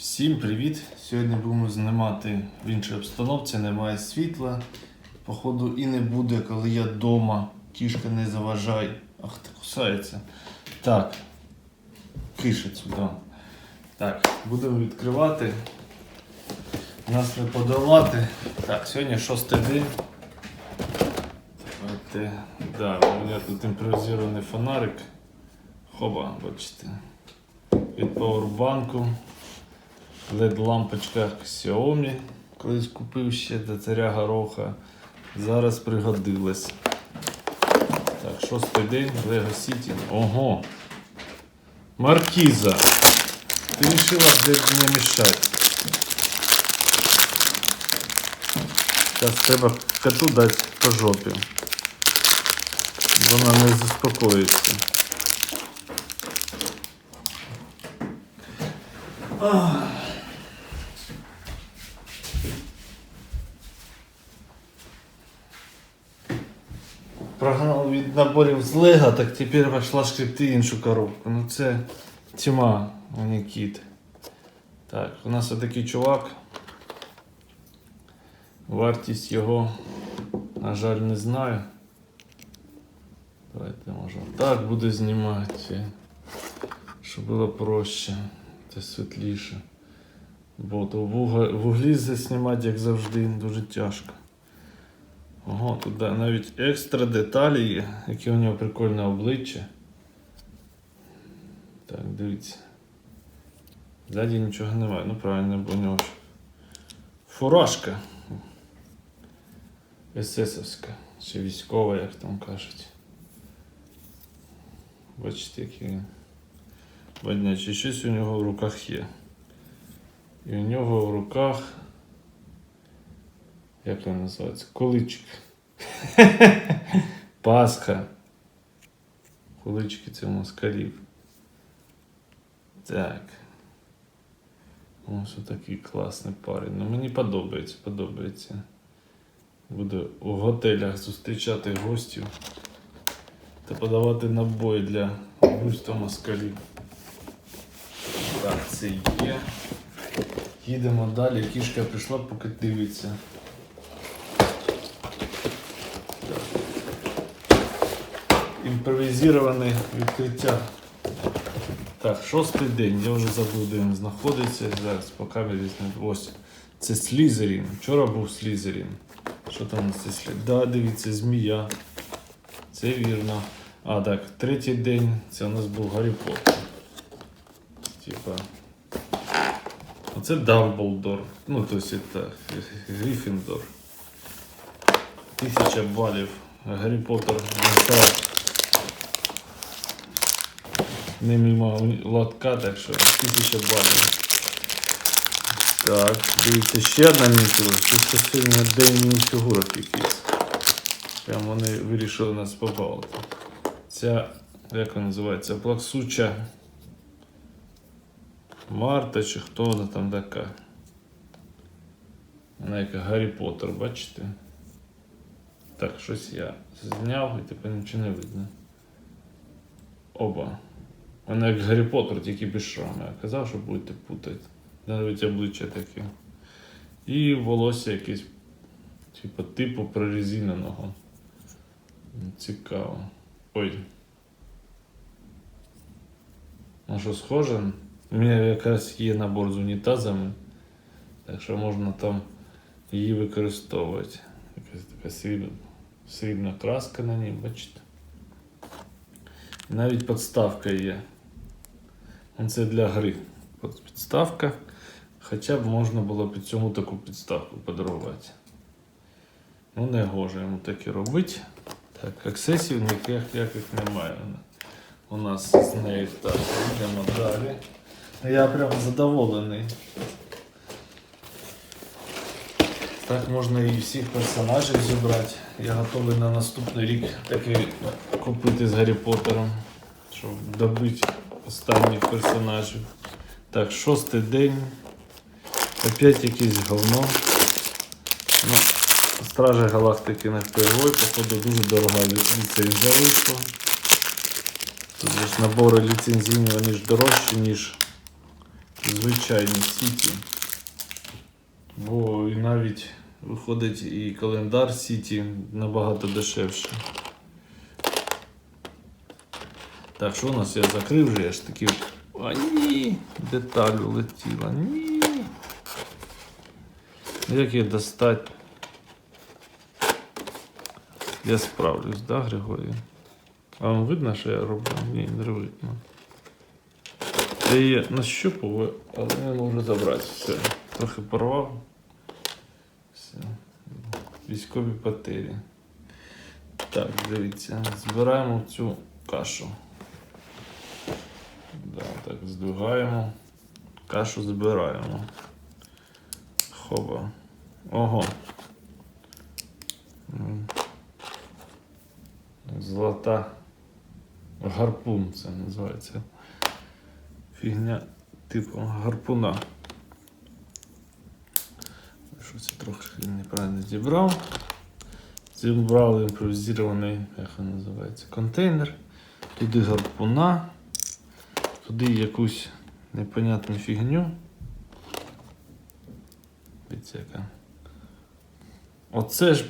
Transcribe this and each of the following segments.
Всім привіт! Сьогодні будемо знімати в іншій обстановці, немає світла. Походу і не буде, коли я вдома. Кішка не заважай. Ах, ти кусається. Так. Кишить сюди. Так, будемо відкривати. Нас не подолати. Так, сьогодні шостий день. Давайте. Да, у мене тут імпровізований фонарик. Хоба, бачите. Від пауербанку. LED-лампочка Xiaomi. Колись купив ще до царя гороха. Зараз пригодилась. Так, шостий день Lego City. Ого! Маркіза! Ти вирішила не мішати. Зараз треба коту дати по жопі. Вона не заспокоїться. Прогнав від наборів з Лего, так тепер пішла шкребти іншу коробку. Ну це тьма, не кіт. Так, у нас отакий чувак. Вартість його, на жаль, не знаю. Давайте може так буду знімати, щоб було проще та світліше. Бо то в уг- в углі заснімати, як завжди, дуже тяжко. Ого, тут навіть екстра деталі є, яке у нього прикольне обличчя. Так, дивіться. Ззаді нічого немає. Ну правильно, бо у нього ж фуражка. Есесовська. Чи військова, як там кажуть. Бачите, який він. Баднячий. Щось у нього в руках є. І у нього в руках. Як він називається? Куличик. Пасха. Кулички це москалів. Так. Ось такий класний парень. Ну мені подобається, подобається. Буду у готелях зустрічати гостів та подавати набої для вбивства москалів. Так, це є. Їдемо далі. Кішка прийшла, поки дивиться. Імпровізоване відкриття. Так, шостий день. Я вже забув, де він знаходиться. Зараз по камері знайду. Ось. Це Слізерін. Вчора був Слізерін. Що там у нас це? Да, дивіться, змія. Це вірно. А, так, третій день це у нас був Гаррі Поттер. Типа. Оце Дамблдор. Ну, то есть это Гриффіндор. Тисяча балів. Гаррі Поттер не лотка, так що тисяча балів. Так, дивіться, ще одна мініатюра. Це сьогодні день мініфігурок якийсь. Прям вони вирішили нас побавити. Ця, як вона називається, плаксуча Марта чи хто вона там така. Вона як Гаррі Поттер, бачите? Так, щось я зняв і тепер нічого не видно. Оба. Вона як Гаррі Поттер, тільки без шраму. Я казав, що будете путати. Навіть обличчя таке. І волосся якесь, типу, типу прорезиненого. Цікаво. Ой. Ну що, схоже? У мене якраз є набор з унітазами, так що можна там її використовувати. Якась така срібна, срібна краска на ній, бачите? Навіть підставка є. Ну, Це для гри. От підставка. Хоча б можна було під цьому таку підставку подарувати. Ну, не гоже йому таке робити. Так, аксесів ніяких, ніяких немає. У нас з нею так, йдемо далі. Я прям задоволений. Так можна і всіх персонажів зібрати. Я готовий на наступний рік таки купити з Гаррі Поттером, щоб добити останніх персонажів. Так, шостий день. Опять якесь говно. Ну, Стражі Галактики на впервой, походу дуже дорога ліцензія вийшла. Тут ж набори ліцензійні, вони ж дорожчі, ніж звичайні сіті. Бо і навіть виходить і календар сіті набагато дешевше. Так, що у нас я закрив вже, я ж таки. А ні, деталь улетіла. Ні. Як її достати? Я справлюсь, да, Григорій? А вам видно, що я роблю? Ні, не видно. Я її нащупав, але не можу забрати. Все. Трохи порвав. Все. Військові потері. Так, дивіться, збираємо цю кашу. Да, так, здвигаємо. Кашу збираємо. Хоба. Ого. Золота гарпун це називається. Фігня типу гарпуна. Що це трохи неправильно зібрав. Зібрав імпровізований, як він називається, контейнер. Туди гарпуна, туди якусь непонятну фігню. Яка. Оце ж,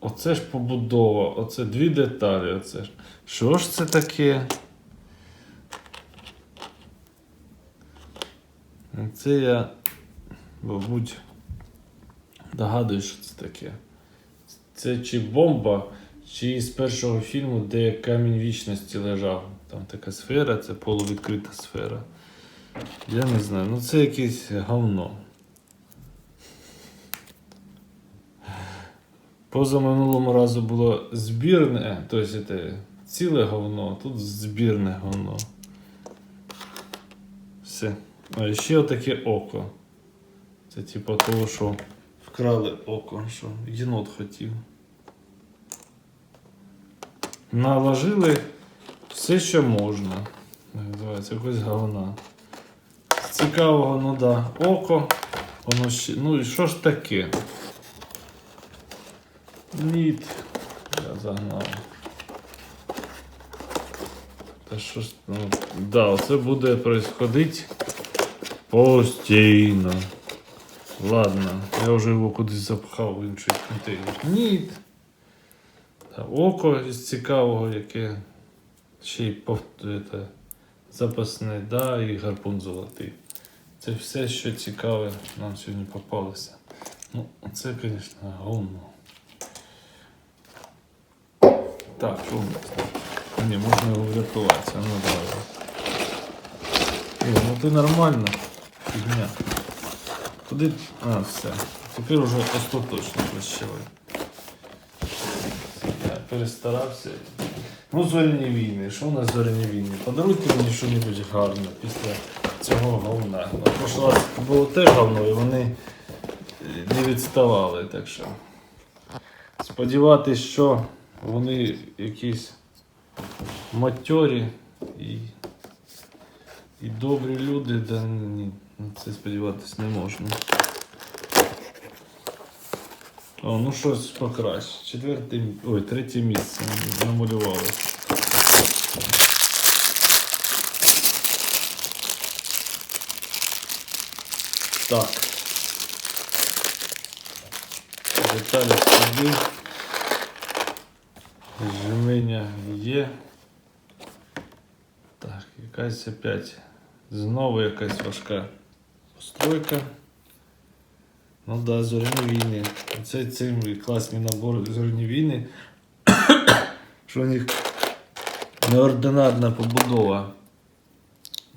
оце ж побудова, оце дві деталі. Оце ж. Що ж це таке? Це я, мабуть, догадуюсь, що це таке. Це чи бомба, чи з першого фільму, де камінь вічності лежав. Там така сфера, це полувідкрита сфера. Я не знаю, ну це якесь говно. Поза минулому разу було збірне, тобто ціле говно, тут збірне говно. Все. А ще отаке око. Це типу того, що вкрали око, що єнот хотів. Наложили все, що можна. Називається якось говна. З Цікавого, ну да, око. Воно ще. Ну і що ж таке? Ніт. Я загнав. Та що ж, ну, да, це буде происходить постійно. Ладно, я вже його кудись запхав в інший контейнер. Ніт. Та око із цікавого, яке ще й це, запасне, да, і гарпун золотий. Це все, що цікаве нам сьогодні попалося. Ну, це, звісно, говно. Так, що у нас? Ні, можна його врятуватися, ну давай. Ну ти нормально. Фігня. Куди. А, все. Тепер уже остаточно прощавай. Я перестарався. Ну, зоряні війни. Що у нас зоряні війни? Подаруйте мені щось гарне після цього говна. На прошлий раз було те говно, і вони не відставали, так що. Сподіватись, що вони якісь матьорі і, і добрі люди, да ні, на це сподіватись не можна. О, ну щось покраще. Четверте, мі- ой, третє місце намалювалося. Так. Деталі сюди. Жменя є. Так, якась опять. Знову якась важка постройка. Ну да, зоряні війни. Це цей класний набор зоряні війни. що у них неординарна побудова.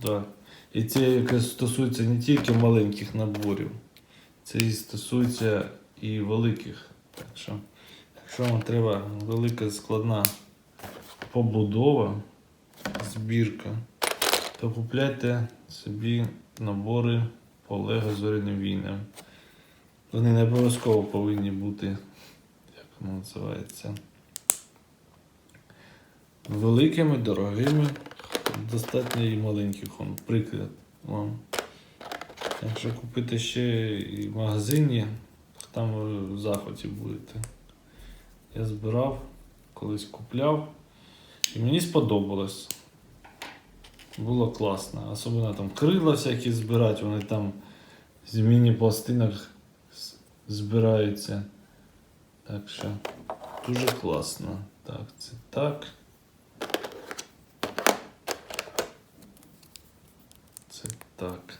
Да. І це якраз стосується не тільки маленьких наборів, це і стосується і великих. Так що, якщо вам треба велика складна побудова, збірка, то купляйте собі набори по Лего зоряним війнам. Вони не обов'язково повинні бути, як воно називається, великими, дорогими. Достатньо і маленьких, приклад вам. Якщо купити ще і в магазині, там ви в захваті будете. Я збирав, колись купляв, і мені сподобалось. Було класно. Особливо там крила всякі збирати, вони там з міні-пластинок з- збираються. Так що дуже класно. Так, це так. Це так.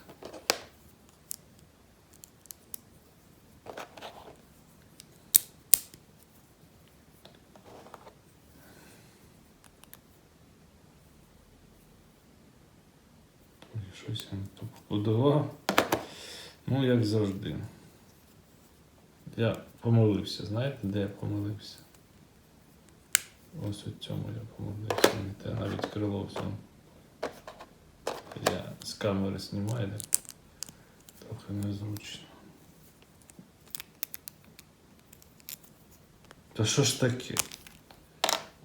Щось не тут побудував. Ну, як завжди. Помилився, знаєте, де я помилився? Ось у цьому я помилився. Не те навіть крило в. Я з камери знімаю, так трохи незручно. Та що ж таке?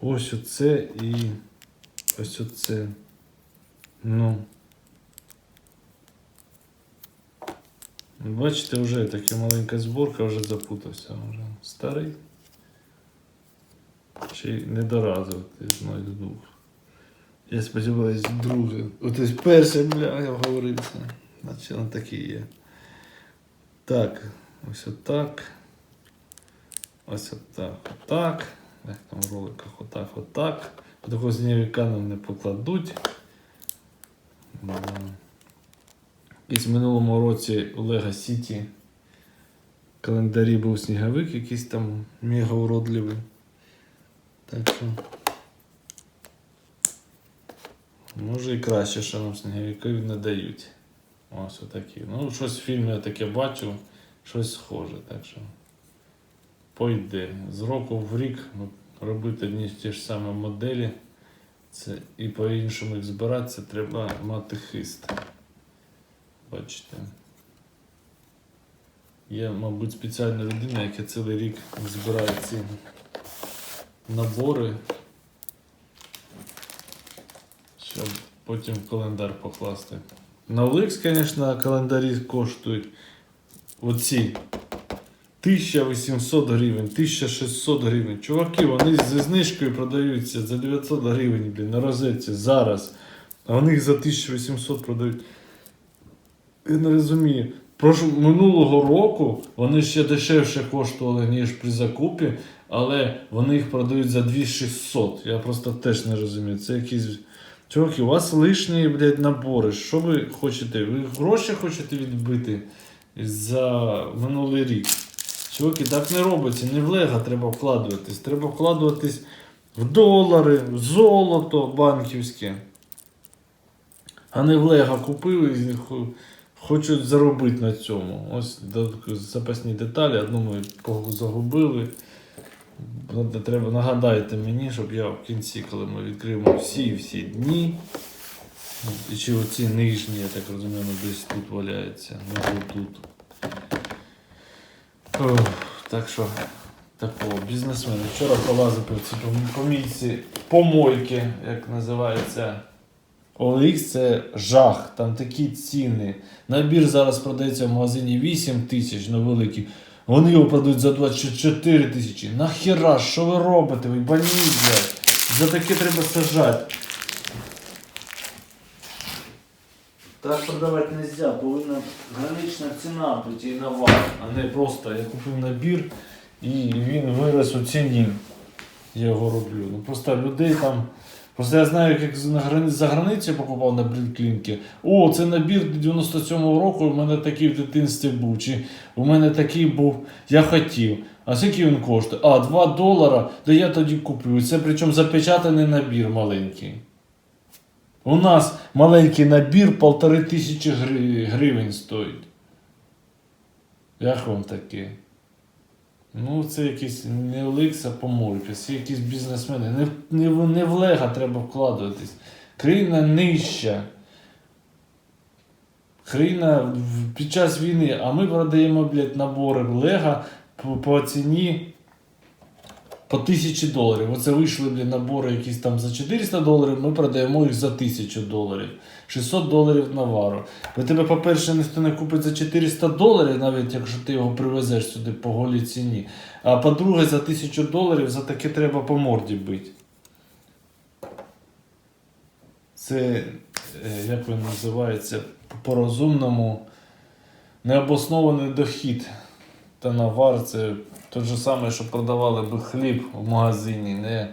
Ось оце і ось оце. Ну. Бачите, вже така маленька зборка, вже запутався. Вже. Старий. Чи недоразувати з мною. Я сподіваюся, друге. Ось перше, бля, я говорився. Наче воно таке є. Так, ось отак. Ось отак, отак. Як там в роликах отак, отак. Такого знявіка нам не покладуть. Якийсь в минулому році у Лего Сіті календарі був сніговик, якийсь там мега уродливий. Так що. Може і краще, що нам сніговиків не дають. Ось отакі. Ну, щось в фільмі я таке бачив, щось схоже. Так що пойде. З року в рік робити одні ті ж самі моделі. Це, і по-іншому їх збирати, це треба мати хист. Бачите. Є, мабуть, спеціальна людина, яка цілий рік збирає ці набори, щоб потім в календар покласти. На OLX, звісно, календарі коштують оці 1800 гривень, 1600 гривень. Чуваки, вони зі знижкою продаються за 900 гривень, блін, на розетці зараз. А вони їх за 1800 продають. Я не розумію. Прошу, минулого року вони ще дешевше коштували, ніж при закупі, але вони їх продають за 2600. Я просто теж не розумію. Це якісь. Чуваки, у вас лишні, блядь, набори. Що ви хочете? Ви гроші хочете відбити за минулий рік? Чуваки, так не робиться. Не в лего треба вкладуватись. Треба вкладуватись в долари, в золото банківське. А не в лего купили і хочуть заробити на цьому. Ось запасні деталі, одну ми загубили. Треба нагадайте мені, щоб я в кінці, коли ми відкриємо всі всі дні. І чи оці нижні, я так розумію, ну, десь тут валяється, ну тут. Ох, так що, такого бізнесмен. Вчора полазив по цій пом- помійці помойки, як називається. OLX це жах, там такі ціни. Набір зараз продається в магазині 8 тисяч на великий. Вони його продають за 24 тисячі. Нахіра, що ви робите? Ви больні, блядь. За таке треба сажати. Так продавати не можна, повинна гранична ціна бути і на вал, а не просто я купив набір і він вирос у ціні. Я його роблю. Ну просто людей там. Просто я знаю, як за границю покупав на блінклінки. О, це набір 97-го року, у мене такий в дитинстві був. Чи у мене такий був, я хотів. А скільки він коштує? А, 2 долара, то я тоді куплю. Це причому запечатаний набір маленький. У нас маленький набір полтори тисячі гри- гривень стоїть. Як вам таке? Ну, це якісь не Олекс, а це якісь бізнесмени. Не, не, не в Лего треба вкладуватись. Країна нижча. Країна під час війни, а ми продаємо, блядь, набори Лего по, по ціні по 1000 доларів. Оце вийшли, блядь, набори якісь там за 400 доларів, ми продаємо їх за 1000 доларів. 600 доларів навару. Бо тебе, по-перше, ніхто не купить за 400 доларів, навіть якщо ти його привезеш сюди по голій ціні. А по-друге, за 1000 доларів за таке треба по морді бити. Це, е, як він називається, по-розумному необоснований дохід. Та навар це те ж саме, що продавали би хліб в магазині, не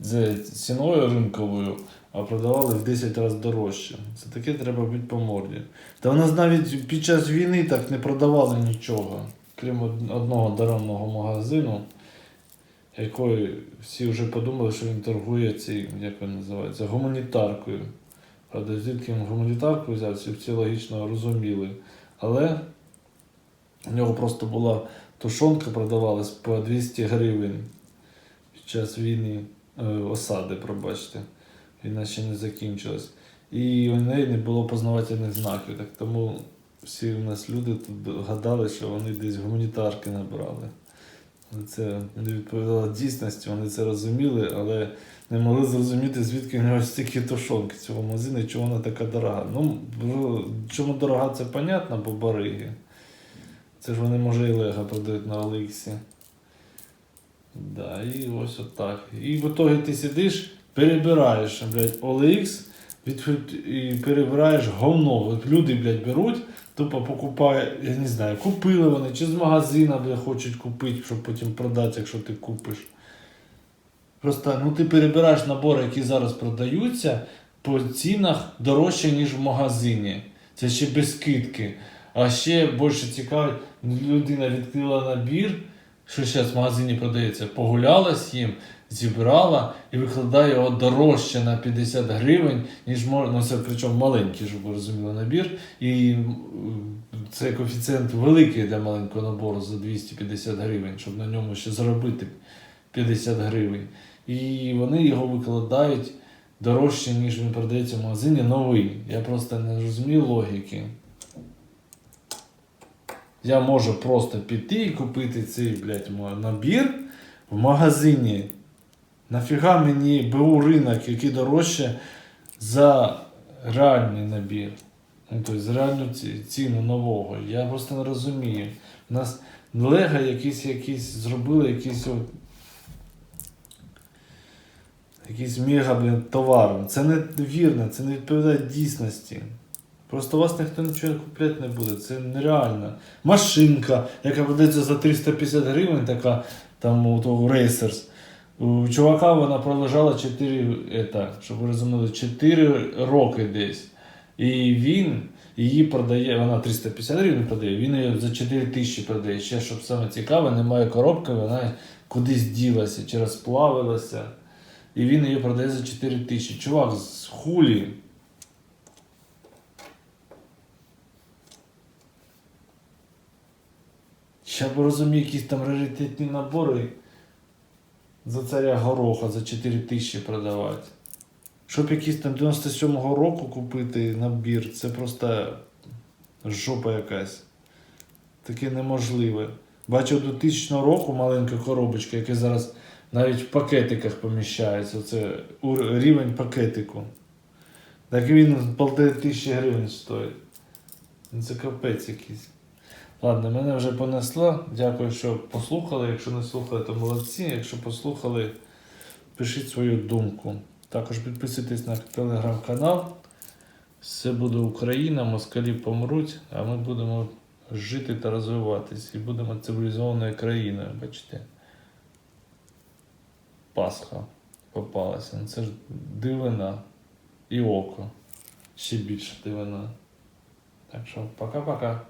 за ціною ринковою, а продавали в 10 разів дорожче. Це таке треба бити по морді. Та в нас навіть під час війни так не продавали нічого, крім одного даромного магазину, якої всі вже подумали, що він торгує цим, як він називається, гуманітаркою. Правда, звідки він гуманітарку взяв, всі логічно розуміли. Але у нього просто була тушонка, продавалась по 200 гривень під час війни, е, осади, пробачте. Війна ще не закінчилась. І у неї не було познавательних знаків. Так тому всі у нас люди тут гадали, що вони десь гуманітарки набрали. Але Це не відповідало дійсності, вони це розуміли, але не могли зрозуміти, звідки в нього стільки тушонки цього магазину і чому вона така дорога. Ну, чому дорога, це понятно, бо бариги. Це ж вони, може, і Лего продають на Олексі. Да, і ось отак. І в итогі ти сидиш, перебираєш, блядь, OLX, від, і перебираєш говно. От люди, блядь, беруть, тупо покупають, я не знаю, купили вони, чи з магазина, блядь, хочуть купити, щоб потім продати, якщо ти купиш. Просто ну, ти перебираєш набори, які зараз продаються по цінах дорожче, ніж в магазині. Це ще без скидки. А ще більше цікавить, людина відкрила набір, що зараз в магазині продається, погуляла з ним, зібрала і викладає його дорожче на 50 гривень, ніж мож- ну це причому маленький, щоб ви розуміли, набір. І м, цей коефіцієнт великий для маленького набору за 250 гривень, щоб на ньому ще заробити 50 гривень. І вони його викладають дорожче, ніж він продається в магазині новий. Я просто не розумію логіки. Я можу просто піти і купити цей, блядь, набір в магазині. Нафіга мені БУ ринок, який дорожче за реальний набір. Тобто за реальну ціну нового. Я просто не розумію. У нас Лего якісь, якісь зробили якісь от якийсь мега, блін, товар. Це не вірно, це не відповідає дійсності. Просто вас ніхто нічого купляти не буде, це нереально. Машинка, яка продається за 350 гривень, така там у того Racers. У чувака вона пролежала 4, это, щоб ви розуміли, 4 роки десь. І він її продає, вона 350 гривень продає, він її за 4 тисячі продає. Ще, щоб саме цікаве, немає коробки, вона кудись ділася чи розплавилася. І він її продає за 4 тисячі. Чувак, з хулі. Я б розумію, якісь там раритетні набори за царя гороха за 4 тисячі продавати. Щоб якийсь там 97-го року купити набір, це просто жопа якась. Таке неможливе. Бачу до 2000 року маленька коробочка, яка зараз навіть в пакетиках поміщається. Це рівень пакетику. Так він полтори тисячі гривень стоїть. Ну, Це капець якийсь. Ладно, мене вже понесло. Дякую, що послухали. Якщо не слухали, то молодці. Якщо послухали, пишіть свою думку. Також підписуйтесь на телеграм-канал. Все буде Україна, москалі помруть, а ми будемо жити та розвиватись. І будемо цивілізованою країною, бачите. Пасха попалася. Це ж дивина і око. Ще більше дивина. Так що пока-пока.